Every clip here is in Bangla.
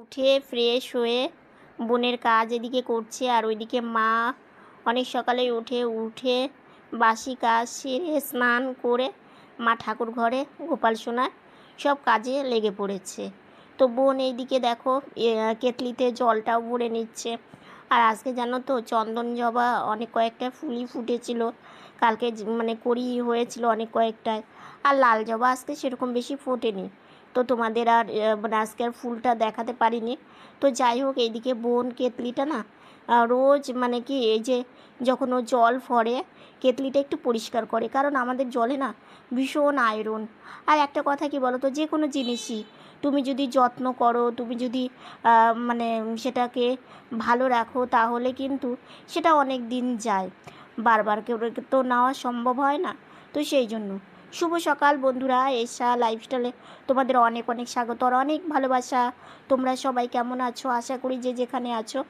উঠে ফ্রেশ হয়ে বোনের কাজ এদিকে করছে আর ওইদিকে মা অনেক সকালে উঠে উঠে বাসি কাজ সেরে স্নান করে মা ঠাকুর ঘরে, গোপাল সোনার সব কাজে লেগে পড়েছে। তো বোন এইদিকে দেখো কেতলিতে জলটাও ভরে নিচ্ছে। আর আজকে জানো তো, চন্দন জবা অনেক কয়েকটা ফুলই ফুটেছিল। কালকে মানে করি হয়েছিল অনেক কয়েকটায়। আর লাল জবা আজকে সেরকম বেশি ফোটেনি। তো তোমাদের আর মানে আজকে আর ফুলটা দেখাতে পারিনি। তো যাই হোক, এইদিকে বোন কেতলিটা না রোজ মানে কি এই যে যখন ও জল ফরে, কেতলিটা একটু পরিষ্কার করে। কারণ আমাদের জলে না ভীষণ আয়রন আর একটা কথা কি বলো তো যে কোনো জিনিসই তুমি যদি যত্ন করো, তুমি যদি মানে সেটাকে ভালো রাখো, তাহলে কিন্তু সেটা অনেক দিন যায়। বারবার কেউ তো নেওয়া সম্ভব হয় না। তো সেই জন্য শুভ সকাল বন্ধুরা এসা লাইফস্টাইলে তোমাদের অনেক অনেক স্বাগত আর অনেক ভালোবাসা। তোমরা সবাই কেমন আছো? আশা করি যে যেখানে আছো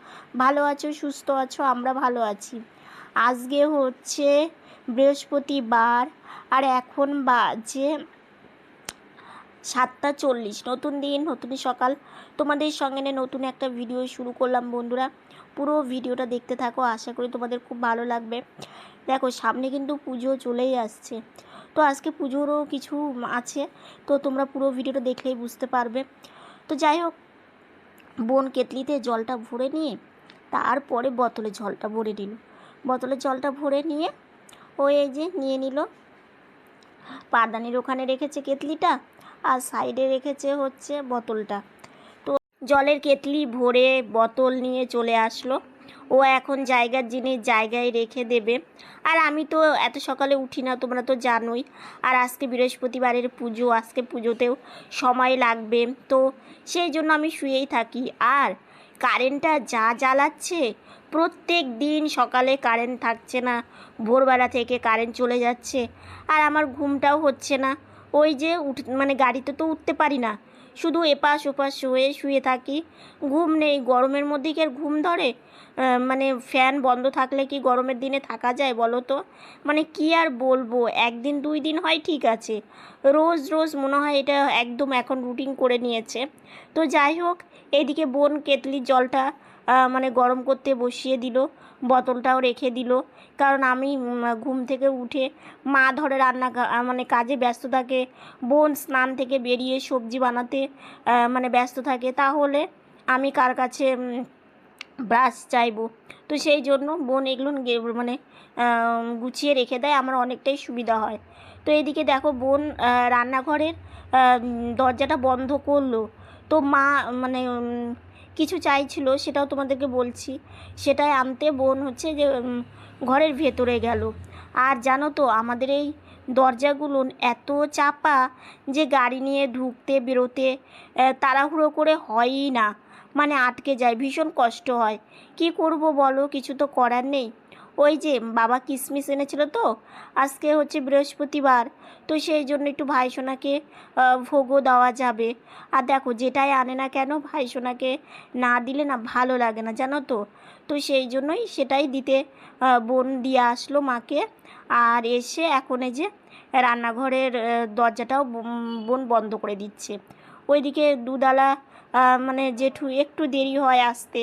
ভালো আছো, সুস্থ আছো, আমরা ভালো আছি। আজকে হচ্ছে বৃহস্পতিবার আর এখন বাজে সাতটা চল্লিশ। নতুন দিন, নতুন সকাল। তোমাদের সঙ্গে নিয়ে নতুন একটা ভিডিও শুরু করলাম বন্ধুরা। পুরো ভিডিওটা দেখতে থাকো, আশা করি তোমাদের খুব ভালো লাগবে। দেখো, সামনে কিন্তু পুজো চলেই আসছে। তো আজকে পুজোরও কিছু আছে, তো তোমরা পুরো ভিডিওটা দেখলেই বুঝতে পারবে। তো যাই হোক, বোন কেতলিতে জলটা ভরে নিয়ে তারপরে বোতলে জলটা ভরে নিল। বোতলে জলটা ভরে নিয়ে ও এই যে নিয়ে নিল। পাদানির ওখানে রেখেছে কেতলিটা আর সাইডে রেখেছে হচ্ছে বোতলটা। তো জলের কেতলি ভরে বোতল নিয়ে চলে আসলো। ও এখন জায়গার জিনিস জায়গায় রেখে দেবে। আর আমি তো এত সকালে উঠি না, তোমরা তো জানোই। আর আজকে বৃহস্পতিবারের পুজো, আজকে পুজোতেও সময় লাগবে। তো সেই জন্য আমি শুয়েই থাকি। আর কারেন্টটা যা জ্বালাচ্ছে, প্রত্যেক দিন সকালে কারেন্ট থাকছে না। ভোরবেলা থেকে কারেন্ট চলে যাচ্ছে। আর আমার ঘুমটাও হচ্ছে না। ওই যে উঠ মানে গাড়িতে তো উঠতে পারি না। শুধু এপাশ ওপাশ শুয়ে শুয়ে থাকি। ঘুম নেই, গরমের মধ্যে কি আর ঘুম ধরে? মানে ফ্যান বন্ধ থাকলে কি গরমের দিনে থাকা যায় বলো তো? মানে কি আর বলব, একদিন দুই দিন হয় ঠিক আছে। রোজ রোজ মনে হয় এটা একদম এখন রুটিন করে নিয়েছে। তো যাই হোক এইদিকে বোন কেতলির জলটা মানে গরম করতে বসিয়ে দিল, বোতলটাও রেখে দিল। কারণ আমি ঘুম থেকে উঠে মা ধরে রান্না মানে কাজে ব্যস্ত থাকে, বোন স্নান থেকে বেরিয়ে সবজি বানাতে মানে ব্যস্ত থাকে, তাহলে আমি কার কাছে ব্রাশ চাইব? তো সেই জন্য বোন এগুলো মানে গুছিয়ে রেখে দেয়, আমার অনেকটাই সুবিধা হয়। তো এদিকে দেখো বোন রান্নাঘরের দরজাটা বন্ধ করল। তো মা মানে কিছু চাইছিল, সেটাও তোমাদেরকে বলছি। সেটাই আনতে বোন হচ্ছে যে ঘরের ভেতরে গেল। আর জানো তো, আমাদের এই দরজাগুলো এত চাপা যে গাড়ি নিয়ে ঢুকতে বেরোতে তাড়াহুড়ো করে হয়ই না। মানে আটকে যায়, ভীষণ কষ্ট হয়। কি করব বলো, কিছু তো করার নেই। ওই যে বাবা কিশমিশ এনেছিল তো আজকে হচ্ছে বৃহস্পতিবার তো সেই জন্য একটু ভাইসোনাকে আহ, ভোগও দেওয়া যাবে। আর দেখো যেটাই আনে না কেন ভাইসোনাকে না দিলে না ভালো লাগে না জানো তো? তো সেই জন্যই সেটাই দিতে বোন দিয়ে আসলো মাকে। আর এসে এখন এই যে রান্নাঘরের দরজাটাও বোন বন্ধ করে দিচ্ছে। ওইদিকে দুদালা মানে জেঠু একটু দেরি হয় আসতে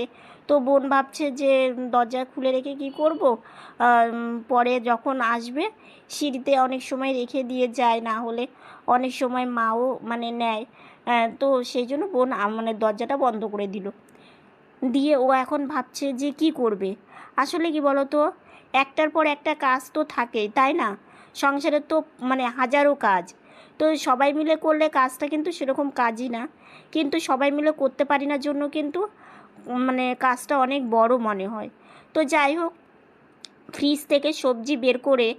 তো বোন ভাবছে যে, দরজা খুলে রেখে কি করব? পরে যখন আসবে, সিঁড়িতে অনেক সময় রেখে দিয়ে যায়, না হলে অনেক সময় মাও মানে নেয়। তো সেই জন্য বোন মানে দরজাটা বন্ধ করে দিল। দিয়ে ও এখন ভাবছে যে কি করবে? আসলে কি বলো তো একটার পর একটা কাজ তো থাকেই, তাই না? সংসারের তো মানে হাজারো কাজ। তো সবাই মিলে করলে কাজটা কিন্তু সেরকম কাজই না। কিন্তু সবাই মিলে করতে পারি না জন্য কিন্তু মানে কাজটা অনেক বড় মনে হয়। তো যাই হোক ফ্রিজ থেকে সবজি বের করে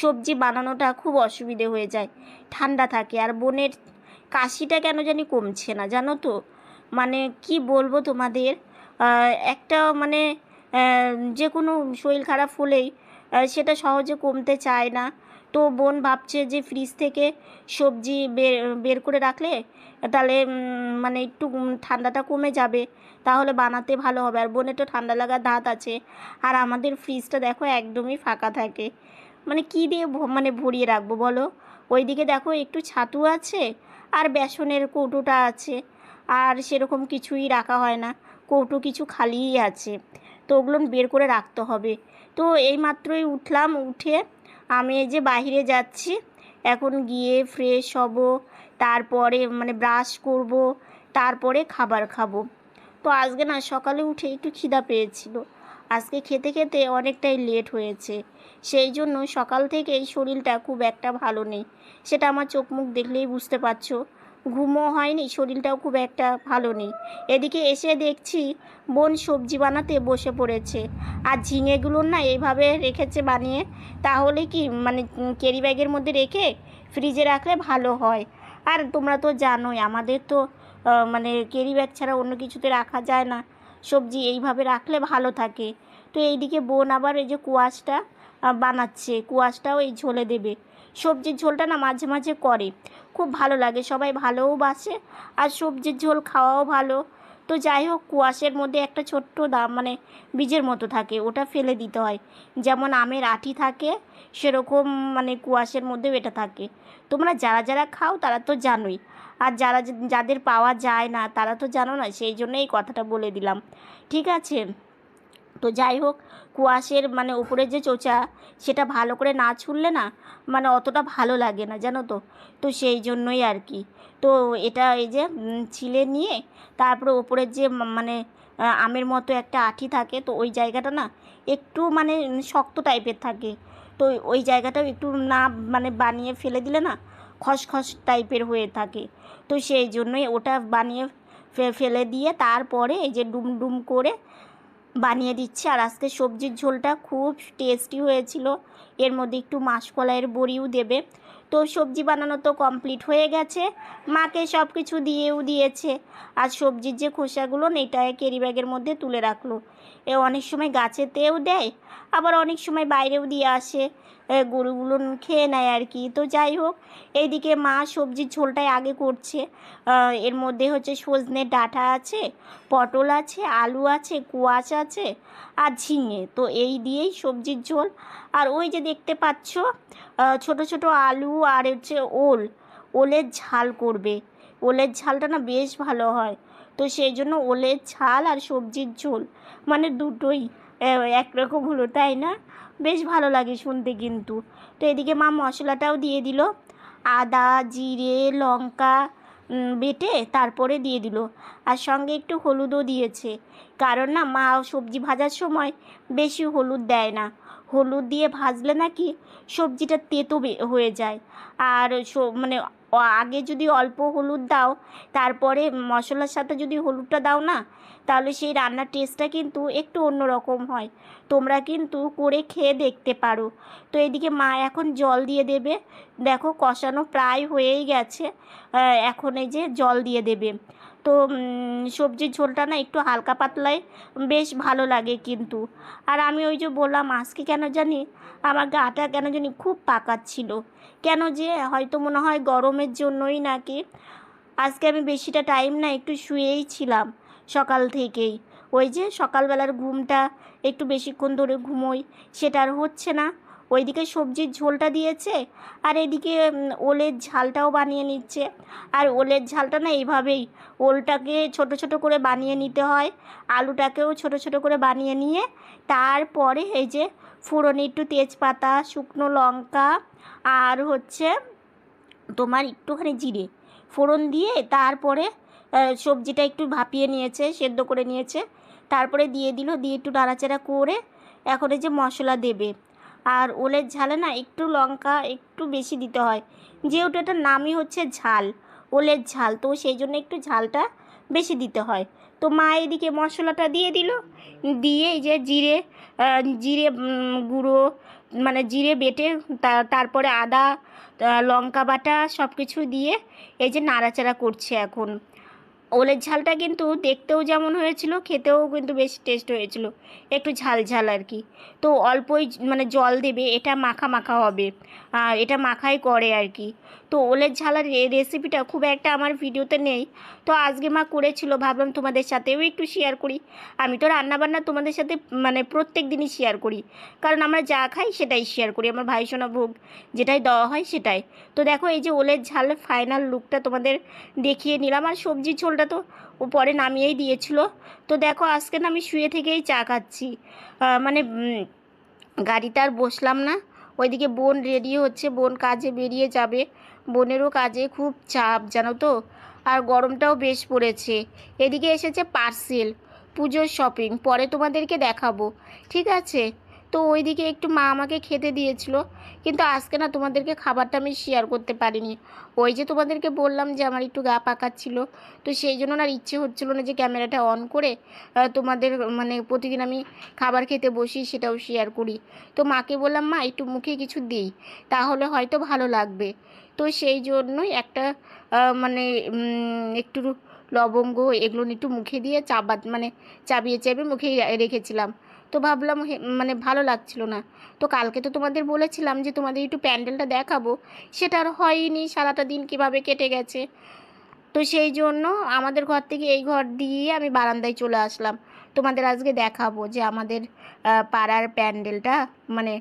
সবজি বানানোটা খুব অসুবিধে হয়ে যায়, ঠান্ডা থাকে। আর বোনের কাশিটা কেন জানি কমছে না, জানো তো? মানে কি বলব তোমাদের? একটা মানে যে কোনো শরীর খারাপ হলেই সেটা সহজে কমতে চায় না। তো বোন ভাবছে যে ফ্রিজ থেকে সবজি বের বের করে রাখলে তাহলে মানে একটু ঠান্ডাটা কমে যাবে, তাহলে বানাতে ভালো হবে। আর বোনের তো ঠান্ডা লাগার ধাত আছে, আর আমাদের ফ্রিজটা দেখো একদমই ফাঁকা থাকে। মানে কী দিয়ে মানে ভরিয়ে রাখব বলো? ওইদিকে দেখো একটু ছাতু আছে, আর বেসনের কৌটোটা আছে, আর সেরকম কিছুই রাখা হয় না। কৌটো কিছু খালিই আছে, তো ওগুলো বের করে রাখতে হবে। তো এই মাত্রই উঠলাম, উঠে আমি এই যে বাহিরে যাচ্ছি, এখন গিয়ে ফ্রেশ হব, তারপরে মানে ব্রাশ করব, তারপরে খাবার খাব। তো আজকে না সকালে উঠে একটু খিদা পেয়েছিল। আজকে খেতে খেতে অনেকটাই লেট হয়েছে। সেই জন্য সকাল থেকে এই শরীরটা খুব একটা ভালো নেই। সেটা আমার চোখ মুখ দেখলেই বুঝতে পারছ। ঘুমও হয়নি, শরীরটাও খুব একটা ভালো নেই। এদিকে এসে দেখছি বোন সবজি বানাতে বসে পড়েছে। আর ঝিঙেগুলো না এইভাবে রেখেছে বানিয়ে, তাহলে কি মানে ক্যারি ব্যাগের মধ্যে রেখে ফ্রিজে রাখলে ভালো হয়? আর তোমরা তো জানোই, আমাদের তো মানে ক্যারি ব্যাগ ছাড়া অন্য কিছুতে রাখা যায় না। সবজি এইভাবে রাখলে ভালো থাকে। তো এইদিকে বোন আবার এই যে কুয়াশটা বানাচ্ছে। কুয়াশটাও এই ঝোলে দেবে। সবজির ঝোলটা না মাঝে মাঝে করে। খুব ভালো লাগে, সবাই ভালোও বাসে আর সবজির ঝোল খাওয়াও ভালো। তো যাই হোক কুয়াশের মধ্যে একটা ছোট্ট দাম মানে বীজের মতো থাকে, ওটা ফেলে দিতে হয়। যেমন আমের আটি থাকে, সেরকম মানে কুয়াশের মধ্যেও এটা থাকে। তোমরা যারা যারা খাও, তারা তো জানোই। আর যারা যাদের পাওয়া যায় না, তারা তো জানো না, সেই জন্য এই কথাটা বলে দিলাম। ঠিক আছে? তো যাই হোক, কুয়াশের মানে উপরে যে চোচা, সেটা ভালো করে না ছুললে না মানে অতটা ভালো লাগে না, জানো তো? তো সেই জন্যই আর কি। তো এটা এই যে ছিলে নিয়ে, তারপরে ওপরের যে মানে আমের মতো একটা আঠি থাকে, তো ওই জায়গাটা না একটু মানে শক্ত টাইপের থাকে। তো ওই জায়গাটাও একটু না মানে বানিয়ে ফেলে দিলে না, খসখস টাইপের হয়ে থাকে। তো সেই জন্যই ওটা বানিয়ে ফেলে দিয়ে তারপরে এই যে ডুম ডুম করে বানিয়ে দিচ্ছি। আর আজকে সবজির ঝোলটা খুব টেস্টি হয়েছিল। এর মধ্যে একটু মাসকলাইয়ের বড়িও দেবে। তো সবজি বানানো তো কমপ্লিট হয়ে গেছে। মাকে সব কিছু দিয়েও দিয়েছে। আর সবজির যে খোসাগুলো নেটায় ক্যারি ব্যাগের মধ্যে তুলে রাখল। এ অনেক সময় গাছেতেও দেয়, আবার অনেক সময় বাইরেও দিয়ে আসে। গরুগুলো খেয়ে নেয় আর কি। তো যাই হোক, এইদিকে মা সবজির ঝোলটাই আগে করছে। এর মধ্যে হচ্ছে সজনের ডাঁটা আছে, পটল আছে, আলু আছে, কুয়াশ আছে আর ঝিঙে। তো এই দিয়েই সবজির ঝোল। আর ওই যে দেখতে পাচ্ছ ছোট ছোট আলু আর হচ্ছে ওল। ওলের ঝাল করবে। ওলের ঝালটা না বেশ ভালো হয়। তো সেই জন্য ওলের ঝাল আর সবজির ঝোল মানে দুটোই একরকম হলো, তাই না? বেশ ভালো লাগে শুনতে কিন্তু। তো এদিকে মা মশলাটাও দিয়ে দিল, আদা, জিরে, লঙ্কা বেটে তারপরে দিয়ে দিল। আর সঙ্গে একটু হলুদও দিয়েছে, কারণ না মা সবজি ভাজার সময় বেশি হলুদ দেয় না। হলুদ দিয়ে ভাজলে নাকি সবজিটা তেতো হয়ে যায়। আর মানে আগে যদি অল্প হলুদ দাও, তারপরে মশলার সাথে যদি হলুদটা দাও না, তাহলে সেই রান্নার টেস্টটা কিন্তু একটু অন্যরকম হয়। তোমরা কিন্তু করে খেয়ে দেখতে পারো। তো এদিকে মা এখন জল দিয়ে দেবে। দেখো কষানো প্রায় হয়েই গেছে। এখন এই যে জল দিয়ে দেবে। তো সবজির ঝোলটা না একটু হালকা পাতলায় বেশ ভালো লাগে কিন্তু। আর আমি ওই যে বললাম, আজকে কেন জানি আমার গাটা কেন জানি খুব পাকাচ্ছিল। কেন যে হয়তো মনে হয় গরমের জন্যই নাকি? আজকে আমি বেশিটা টাইম না, একটু শুয়েই ছিলাম সকাল থেকেই। ওই যে সকালবেলার ঘুমটা একটু বেশিক্ষণ ধরে ঘুমোই, সেটা আর হচ্ছে না। ওইদিকে সবজির ঝোলটা দিয়েছে, আর এদিকে ওলের ঝালটাও বানিয়ে নিচ্ছে। আর ওলের ঝালটা না এইভাবেই, ওলটাকে ছোট ছোট করে বানিয়ে নিতে হয়, আলুটাকেও ছোট ছোট করে বানিয়ে নিয়ে, তারপরে এই যে ফোড়নে একটু তেজপাতা, শুকনো লঙ্কা আর হচ্ছে তোমার একটুখানি জিরে। ফোড়ন দিয়ে তারপরে সবজিটা একটু ভাপিয়ে নিয়েছে, সেদ্ধ করে নিয়েছে। তারপরে দিয়ে দিল, দিয়ে একটু নাড়াচাড়া করে এখন এই যে মশলা দেবে। আর ওলের ঝালে না একটু লঙ্কা একটু বেশি দিতে হয়। যেহেতু এটার নামই হচ্ছে ঝাল, ওলের ঝাল, তো সেই জন্য একটু ঝালটা বেশি দিতে হয়। তো মা এদিকে মশলাটা দিয়ে দিল। দিয়ে এই যে জিরে জিরে গুঁড়ো মানে জিরে বেটে তারপরে আদা লঙ্কা বাটা সব কিছু দিয়ে এই যে নাড়াচাড়া করছে এখন। ওলের ঝালটা কিন্তু দেখতেও যেমন হয়েছিল, খেতেও কিন্তু বেশ টেস্ট হয়েছিল। একটু ঝাল ঝাল আর কি। তো অল্পই মানে জল দেবে, এটা মাখা মাখা হবে। এটা মাখাই করে আর কি। তো ওলের ঝালার রেসিপিটা খুব একটা আমার ভিডিওতে নেই। তো আজকে মা করেছিল, ভাবলাম তোমাদের সাথেও একটু শেয়ার করি। আমি তো রান্নাবান্না তোমাদের সাথে মানে প্রত্যেক দিনই শেয়ার করি। কারণ আমরা যা খাই সেটাই শেয়ার করি, আমার ভাই সোনা ভোগ যেটাই দেওয়া হয় সেটাই। তো দেখো এই যে ওলের ঝাল ফাইনাল লুকটা তোমাদের দেখিয়ে নিলাম। আর সবজি ঝোলটা তো ও পরে নামিয়েই দিয়েছিল। তো দেখো আজকে না আমি শুয়ে থেকেই চা খাচ্ছি। মানে গাড়িতে আর বসলাম না। ওইদিকে বোন রেডি হচ্ছে, বোন কাজে বেরিয়ে যাবে। বোনেরও কাজে খুব চাপ, জানো তো? আর গরমটাও বেশ পড়েছে। এদিকে এসেছে পার্সেল, পুজোর শপিং, পরে তোমাদেরকে দেখাবো, ঠিক আছে? তো ওইদিকে একটু মা আমাকে খেতে দিয়েছিল, কিন্তু আজকে না তোমাদেরকে খাবারটা আমি শেয়ার করতে পারিনি। ওই যে তোমাদেরকে বললাম যে আমার একটু গা পাকাচ্ছিল তো সেই জন্য আর ইচ্ছে হচ্ছিল না যে ক্যামেরাটা অন করে তোমাদের মানে প্রতিদিন আমি খাবার খেতে বসি, সেটাও শেয়ার করি। তো মাকে বললাম, মা, একটু মুখে কিছু দিই, তাহলে হয়তো ভালো লাগবে। তো সেই জন্যই একটা মানে একটু লবঙ্গ এগুলো একটু মুখে দিয়ে চাবা মানে চাবিয়ে চাবিয়ে মুখে রেখেছিলাম। তো ভাবলাম মানে ভালো লাগছিল না। তো কালকে তো তোমাদের বলেছিলাম যে তোমাদের একটু প্যান্ডেলটা দেখাবো, সেটা আর হয়নি, সারাটা দিন কীভাবে কেটে গেছে। তো সেই জন্য আমাদের ঘর থেকে এই ঘর দিয়ে আমি বারান্দায় চলে আসলাম। তোমাদের আজকে দেখাবো যে আমাদের পাড়ার প্যান্ডেলটা মানে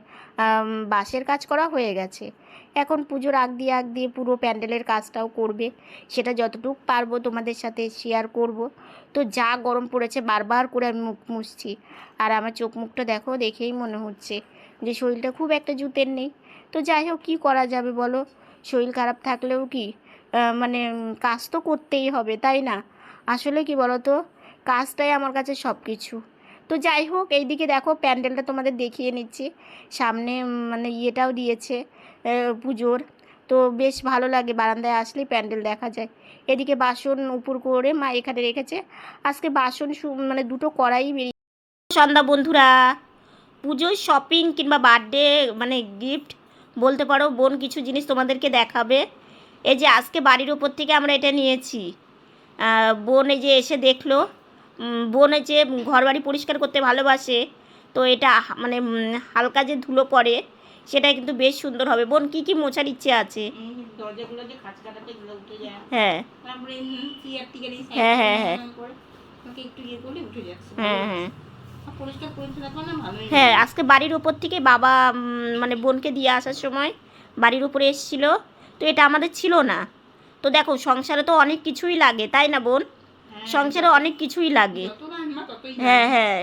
বাঁশের কাজ করা হয়ে গেছে। এখন পুজোর আগ দিয়ে আগ দিয়ে পুরো প্যান্ডেলের কাজটাও করবে। সেটা যতটুকু পারব তোমাদের সাথে শেয়ার করব। তো যা গরম পড়েছে বারবার করে আমি মুখ মুছছি। আর আমার চোখ মুখটা দেখো, দেখেই মনে হচ্ছে যে শরীরটা খুব একটা জুতের নেই। তো যাই হোক, কী করা যাবে বলো? শরীর খারাপ থাকলেও কি? মানে কাজ তো করতেই হবে, তাই না? আসলে কি বলো তো কাজটাই আমার কাছে সব কিছু তো যাই হোক, এইদিকে দেখো, প্যান্ডেলটা তোমাদের দেখিয়ে নিচ্ছি। সামনে মানে ইয়েটাও দিয়েছে। পুজোর। তো বেশ ভালো লাগে বারান্দায় আসলেই প্যান্ডেল দেখা যায়। এদিকে বাসন উপর করে মা এখানে রেখেছে। আজকে বাসন মানে দুটো কড়াই বেরিয়ে সন্ধ্যা বন্ধুরা পুজোর শপিং কিংবা বার্থডে মানে গিফট বলতে পারো, বোন কিছু জিনিস তোমাদেরকে দেখাবে। এই যে আজকে বাড়ির ওপর থেকে আমরা এটা নিয়েছি। বোন এই যে এসে দেখল। বোন যে ঘর বাড়ি পরিষ্কার করতে ভালোবাসে। তো এটা মানে হালকা যে ধুলো পড়ে সেটা কিন্তু বেশ সুন্দর হবে। বোন কি কি মোছার ইচ্ছে আছে? হ্যাঁ। হ্যাঁ, হ্যাঁ, হ্যাঁ। ইয়ে হ্যাঁ হ্যাঁ। থাকলে না ভালোই হ্যাঁ আজকে বাড়ির উপর থেকে বাবা মানে বোনকে দিয়ে আসার সময় বাড়ির উপরে এসেছিল। তো এটা আমাদের ছিল না। তো দেখো সংসারে তো অনেক কিছুই লাগে তাই না বোন? হ্যাঁ, সংসারে অনেক কিছুই লাগে। হ্যাঁ হ্যাঁ।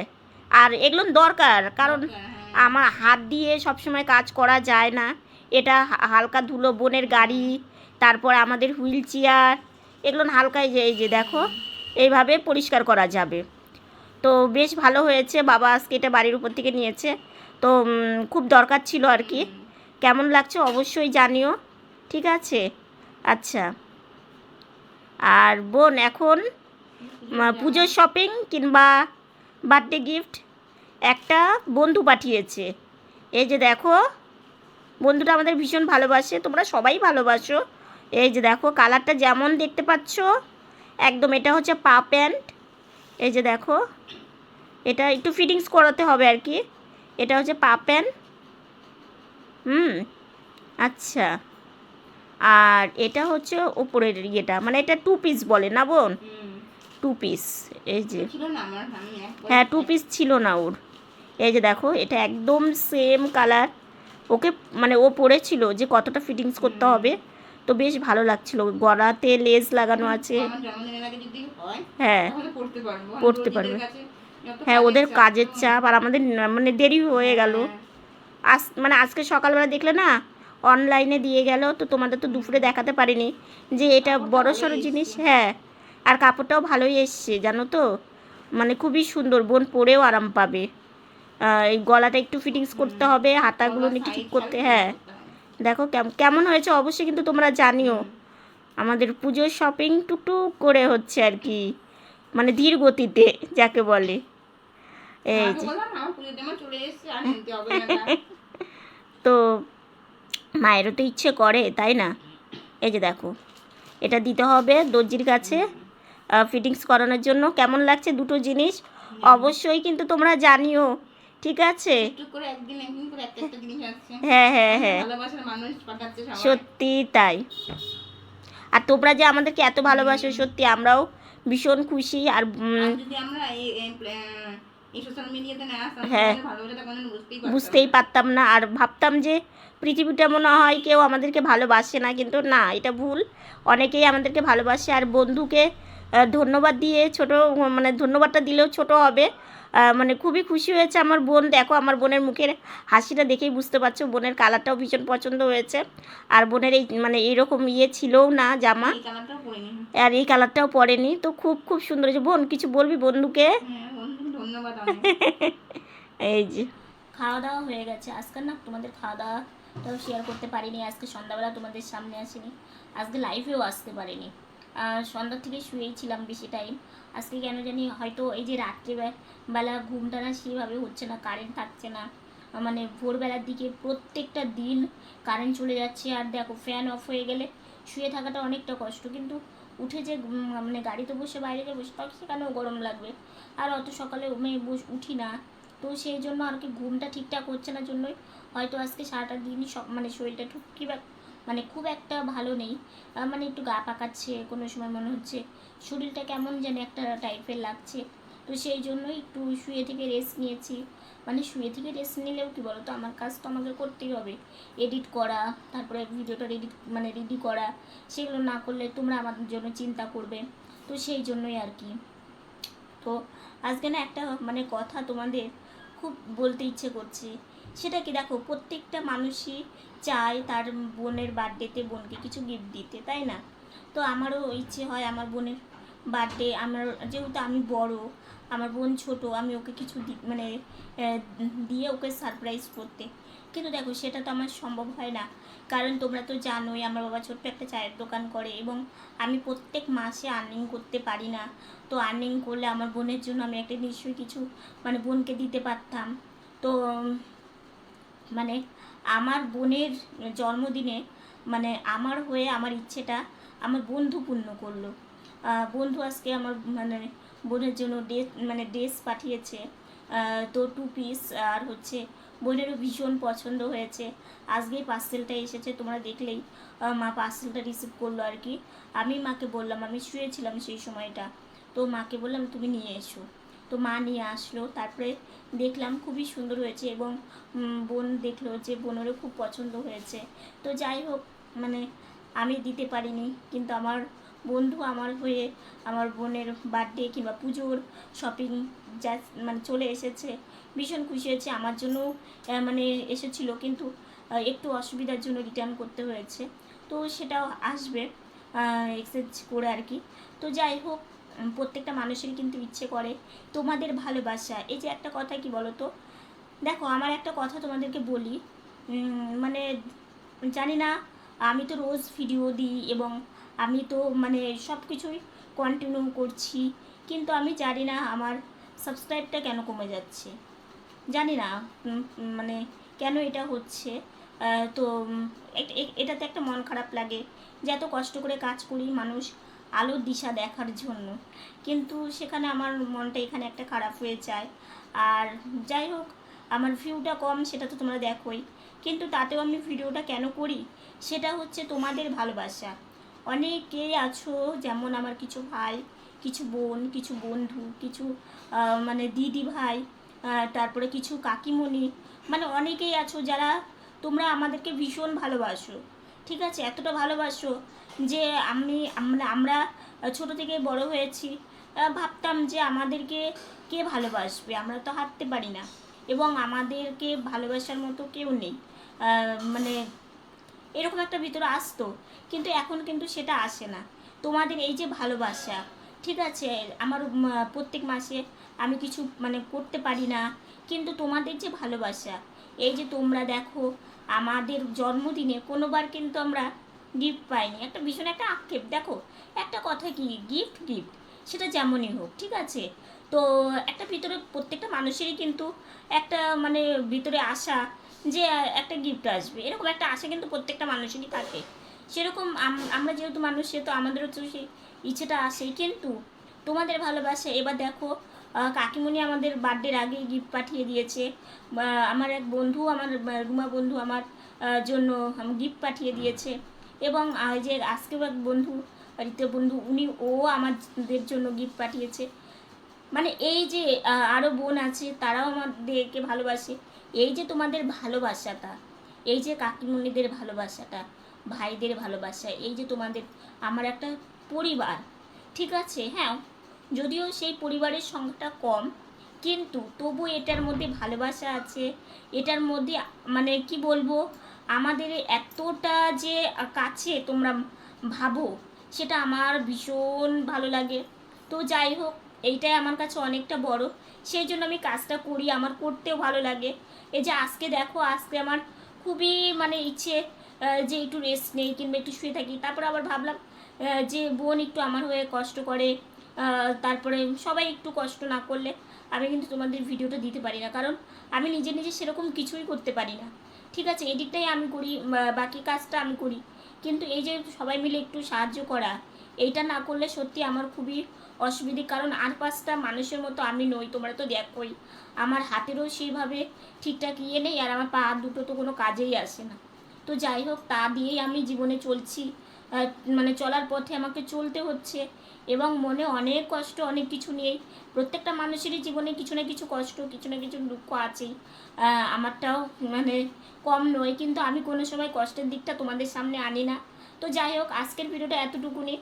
আর এগুলো দরকার কারণ হ্যাঁ, আমার হাত দিয়ে সবসময় কাজ করা যায় না। এটা হালকা ধুলো বোনের গাড়ি তারপর আমাদের হুইল চেয়ার এগুলো হালকা যে এই যে দেখো এইভাবে পরিষ্কার করা যাবে। তো বেশ ভালো হয়েছে বাবা আজকে এটা বাড়ির উপর থেকে নিয়েছে। তো খুব দরকার ছিল আর কি। কেমন লাগছে অবশ্যই জানিও ঠিক আছে? আচ্ছা। আর বোন এখন উম, পুজোর শপিং কিংবা বার্থডে গিফট একটা বন্ধু পাঠিয়েছে। এই যে দেখো বন্ধুটা আমাদের ভীষণ ভালোবাসে তোমরা সবাই ভালোবাসো। এই যে দেখো কালারটা যেমন দেখতে পাচ্ছ একদম এটা হচ্ছে পা প্যান্ট। এই যে দেখো এটা একটু ফিটিংস করাতে হবে আর কি। এটা হচ্ছে পা প্যান্ট। হুম আচ্ছা। আর এটা হচ্ছে ওপরের ইয়েটা মানে এটা টু পিস বলে না বোন? টু পিস এই যে। হ্যাঁ টু পিস ছিল না ওর। এই যে দেখো এটা একদম সেম কালার ওকে মানে ও পড়েছিল যে কতটা ফিটিংস করতে হবে। তো বেশ ভালো লাগছিল। গলাতে লেস লাগানো আছে। হয় পড়তে পারব। হ্যাঁ ওদের কাজের চাপ আর আমাদের মানে দেরি হয়ে গেল। হ্যাঁ, আজ মানে আজকে সকালবেলা দেখলে না অনলাইনে দিয়ে গেল। তো তোমাদের তো দুপুরে দেখাতে পারিনি যে এটা বড় সড়ো জিনিস হ্যাঁ। আর কাপড়টাও ভালোই এসছে জানো তো? মানে খুবই সুন্দর বোন পরেও আরাম পাবে। এই গলাটা একটু ফিটিংস করতে হবে হাতাগুলো গলা একটু ঠিক করতে হ্যাঁ। দেখো কেম- কেমন হয়েছে অবশ্যই কিন্তু তোমরা জানিও। আমাদের পুজোর শপিং টুকটুক করে হচ্ছে আর কি মানে ধীর গতিতে যাকে বলে। এই যে। তো মায়েরও তো ইচ্ছে করে তাই না? এই যে দেখো এটা দিতে হবে দর্জির কাছে ফিটিংস করানোর জন্য। কেমন লাগছে দুটো জিনিস? অবশ্যই কিন্তু তোমরা জানিও। ঠিক আছে? হ্যাঁ হ্যাঁ হ্যাঁ। সত্যি তাই। আর তোমরা যে আমাদেরকে এত ভালোবাসো সত্যি আমরাও ভীষণ খুশি। আর হ্যাঁ। বুঝতেই পারতাম না। আর ভাবতাম যে পৃথিবীটা মনে হয় কেউ আমাদেরকে ভালোবাসে না কিন্তু না এটা ভুল। অনেকেই আমাদেরকে ভালোবাসে। আর বন্ধুকে ধন্যবাদ দিয়ে ছোট মানে ধন্যবাদটা দিলেও ছোট হবে। মানে খুবই খুশি হয়েছে আমার বোন। দেখো আমার বোনের মুখের হাসিটা দেখেই বুঝতে পারছ। বোনের কালারটাও ভীষণ পছন্দ হয়েছে। আর বোনের এই মানে এইরকম ইয়ে ছিলও না জামা। এই কালারটাও পরিনি। আর এই কালারটাও পরেনি। তো খুব খুব সুন্দর হয়েছে। বোন কিছু বলবি বন্ধুকে? হ্যাঁ ধন্যবাদ এই যে। খাওয়া দাওয়া হয়ে গেছে। আজকে না তোমাদের খাওয়া দাওয়াটাও শেয়ার করতে পারিনি। আজকে সন্ধ্যাবেলা তোমাদের সামনে আসিনি। আজকে লাইভেও আসতে পারিনি। আর সন্ধ্যার থেকে শুয়েই ছিলাম বেশি টাইম আজকে কেন জানি হয়তো এই যে রাত্রিবে- বেলা ঘুমটা না সেভাবে হচ্ছে না কারেন্ট থাকছে না। মানে ভোরবেলার দিকে প্রত্যেকটা দিন কারেন্ট চলে যাচ্ছে। আর দেখো ফ্যান অফ হয়ে গেলে শুয়ে থাকাটা অনেকটা কষ্ট। কিন্তু উঠে যে মানে গাড়িতে বসে, বাইরে যে বসে থাকি সেখানেও গরম লাগবে। আর অত সকালে বস, উঠি না। তো সেই জন্য আর কি ঘুমটা ঠিকঠাক হচ্ছে না। জন্যই হয়তো আজকে সারাটা দিনই সব মানে শরীরটা খুব কি বা- মানে খুব একটা ভালো নেই। মানে একটু গা পাকাচ্ছে, কোনো সময় মনে হচ্ছে শরীরটা কেমন যেন একটা টাইপের লাগছে। তো সেই জন্যই একটু শুয়ে থেকে রেস্ট নিয়েছি। মানে শুয়ে থেকে রেস্ট নিলেও কি বলো তো আমার কাজ তো আমাকে করতেই হবে। এডিট করা, তারপরে ভিডিওটা রেডি মানে রেডি করা, সেগুলো না করলে তোমরা আমার জন্য চিন্তা করবে। তো সেই জন্যই আর কি। তো আজকে না একটা মানে কথা তোমাদের খুব বলতে ইচ্ছে করছে। সেটা কি দেখো, প্রত্যেকটা মানুষই চায় তার বোনের বার্থডেতে বোনকে কিছু গিফট দিতে, তাই না? তো আমারও ইচ্ছে হয় আমার বোনের বার্থডে আমার যেহেতু আমি বড়, আমার বোন ছোট, আমি ওকে কিছু মানে দিয়ে ওকে সারপ্রাইজ করতে। কিন্তু দেখো, সেটা তো আমার সম্ভব হয় না। কারণ তোমরা তো জানোই, আমার বাবা ছোট্ট একটা চায়ের দোকান করে এবং আমি প্রত্যেক মাসে আর্নিং করতে পারি না। তো আর্নিং করলে আমার বোনের জন্য আমি একটা নিশ্চয়ই কিছু মানে বোনকে দিতে পারতাম। তো মানে আমার বোনের জন্মদিনে মানে আমার হয়ে আমার ইচ্ছেটা আমার বন্ধু পূর্ণ করল। বন্ধু আজকে আমার মানে বোনের জন্য ড্রেস মানে ড্রেস পাঠিয়েছে। তো টু পিস আর হচ্ছে বোনেরও ভীষণ পছন্দ হয়েছে। আজকেই পার্সেলটা এসেছে, তোমরা দেখলেই মা পার্সেলটা রিসিভ করল আর কি। আমি মাকে বললাম, আমি শুয়েছিলাম সেই সময়টা। তো মাকে বললাম, তুমি নিয়ে এসো। তো মা নিয়ে আসলো। তারপরে দেখলাম খুবই সুন্দর হয়েছে এবং বোন দেখল যে বোনেরও খুব পছন্দ হয়েছে। তো যাই হোক মানে আমি দিতে পারিনি, কিন্তু আমার বন্ধু আমার হয়ে আমার বোনের বার্থডে কিংবা পুজোর শপিং যা মানে চলে এসেছে। ভীষণ খুশি হয়েছে, আমার জন্য মানে এসেছিল, কিন্তু একটু অসুবিধার জন্য রিটার্ন করতে হয়েছে। তো সেটাও আসবে এক্সচেঞ্জ করে আর কি। তো যাই হোক প্রত্যেকটা মানুষেরই কিন্তু ইচ্ছে করে তোমাদের ভালোবাসা। এই যে একটা কথা কি বলো তো দেখো, আমার একটা কথা তোমাদেরকে বলি। মানে জানি না, আমি তো রোজ ভিডিও দিই এবং আমি তো মানে সব কিছুই কন্টিনিউ করছি, কিন্তু আমি জানি না আমার সাবস্ক্রাইবটা কেন কমে যাচ্ছে। জানি না মানে কেন এটা হচ্ছে। তো এটাতে একটা মন খারাপ লাগে। যে এত কষ্ট করে কাজ করি, মানুষ আলোর দিশা দেখার জন্য। কিন্তু সেখানে আমার মনটা এখানে একটা খারাপ হয়ে যায়। আর যাই হোক, আমার ভিউটা কম, সেটা তো তোমরা দেখোই। কিন্তু তাতেও আমি ভিডিওটা কেন করি? সেটা হচ্ছে তোমাদের ভালোবাসা। অনেকেই আছো, যেমন আমার কিছু ভাই, কিছু বোন, কিছু বন্ধু, কিছু মানে দিদি ভাই তারপরে কিছু কাকিমণি মানে অনেকেই আছো যারা তোমরা আমাদেরকে ভীষণ ভালোবাসো। ঠিক আছে? এতটা ভালোবাসো যে আমি, আমরা আমরা ছোট থেকে বড় হয়েছি ভাবতাম যে আমাদেরকে কে ভালোবাসবে? আমরা তো হাঁটতে পারি না। এবং আমাদেরকে ভালোবাসার মতো কেউ নেই। মানে এরকম একটা ভিতরে আসতো। কিন্তু এখন কিন্তু সেটা আসে না। তোমাদের এই যে ভালোবাসা, ঠিক আছে, আমার প্রত্যেক মাসে আমি কিছু মানে করতে পারি না। কিন্তু তোমাদের যে ভালোবাসা, এই যে তোমরা দেখো, আমাদের জন্মদিনে কোনোবার কিন্তু আমরা গিফট পাইনি। একটা ভীষণ একটা আক্ষেপ, দেখো, একটা কথা কি গিফট গিফট সেটা যেমনই হোক, ঠিক আছে? তো একটা ভিতরে, প্রত্যেকটা মানুষেরই কিন্তু একটা মানে ভিতরে আশা যে একটা গিফট আসবে। এরকম একটা আশা কিন্তু প্রত্যেকটা মানুষেরই থাকে। সেরকম আম- আমরা যেহেতু মানুষ, সেহেতু আমাদেরও তো সেই ইচ্ছেটা আসে। কিন্তু তোমাদের ভালোবাসা, এবার দেখো কাকিমণি আমাদের বার্থডের আগেই গিফট পাঠিয়ে দিয়েছে। আমার এক বন্ধু, আমার রুমা বন্ধু আমার জন্য গিফট পাঠিয়ে দিয়েছে। এবং যে আজকেও এক বন্ধু ঋতু বন্ধু, উনি, ও আমাদের জন্য গিফট পাঠিয়েছে। মানে এই যে আরও বোন আছে, তারাও আমাদেরকে ভালোবাসে। এই যে তোমাদের ভালোবাসাটা, এই যে কাকিমণিদের ভালোবাসাটা, ভাইদের ভালোবাসা, এই যে তোমাদের, আমার একটা পরিবার, ঠিক আছে? হ্যাঁ যদিও সেই পরিবারের সংখ্যাটা কম কিন্তু তবু এটার মধ্যে ভালোবাসা আছে। এটার মধ্যে মানে কি বলব, আমাদের এতটা যে কাছে তোমরা ভাবো, সেটা আমার ভীষণ ভালো লাগে। তো যাই হোক, এইটাই আমার কাছে অনেকটা বড়। সেই জন্য আমি কাজটা করি, আমার করতেও ভালো লাগে। এই যে আজকে দেখো, আজকে আমার খুবই মানে ইচ্ছে যে একটু রেস্ট নেই কিংবা একটু শুয়ে থাকি। তারপর আবার ভাবলাম যে বোন একটু আমার হয়ে কষ্ট করে তারপরে সবাই একটু কষ্ট না করলে আমি কিন্তু তোমাদের ভিডিওটা দিতে পারি না, কারণ আমি নিজে নিজে সেরকম কিছুই করতে পারি না। ঠিক আছে এডিটটাই আমি করি বাকি কাজটা আমি করি। কিন্তু এই যে সবাই মিলে একটু সাহায্য করা, এইটা না করলে সত্যি আমার খুবই অসুবিধে। কারণ আর পাঁচটা মানুষের মতো আমি নই, তোমরা তো দেখোই। আমার হাতেরও সেইভাবে ঠিকঠাক ইয়ে নেই, আর আমার পা দুটো তো কোনো কাজেই আসে না। তো যাই হোক, তা দিয়েই আমি জীবনে চলছি। মানে চলার পথে আমাকে চলতে হচ্ছে। এবং মনে অনেক কষ্ট, অনেক কিছু নিয়েই প্রত্যেকটা মানুষেরই জীবনে কিছু না কিছু কষ্ট, কিছু না কিছু দুঃখ আছেই। আমারটাও মানে কম নয়, কিন্তু আমি কোনো সময় কষ্টের দিকটা তোমাদের সামনে আনি না। তো যাই হোক, আজকের ভিডিওটা এতটুকুনি।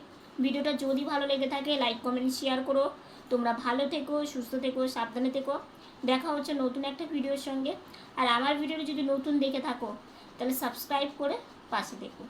ভিডিওটা যদি ভালো লেগে থাকে লাইক কমেন্ট শেয়ার করো। তোমরা ভালো থেকো, সুস্থ থেকো, সাবধানে থেকো। দেখা হচ্ছে নতুন একটা ভিডিওর সঙ্গে। আর আমার ভিডিওটা যদি নতুন দেখে থাকো, তাহলে সাবস্ক্রাইব করে পাশে দেখো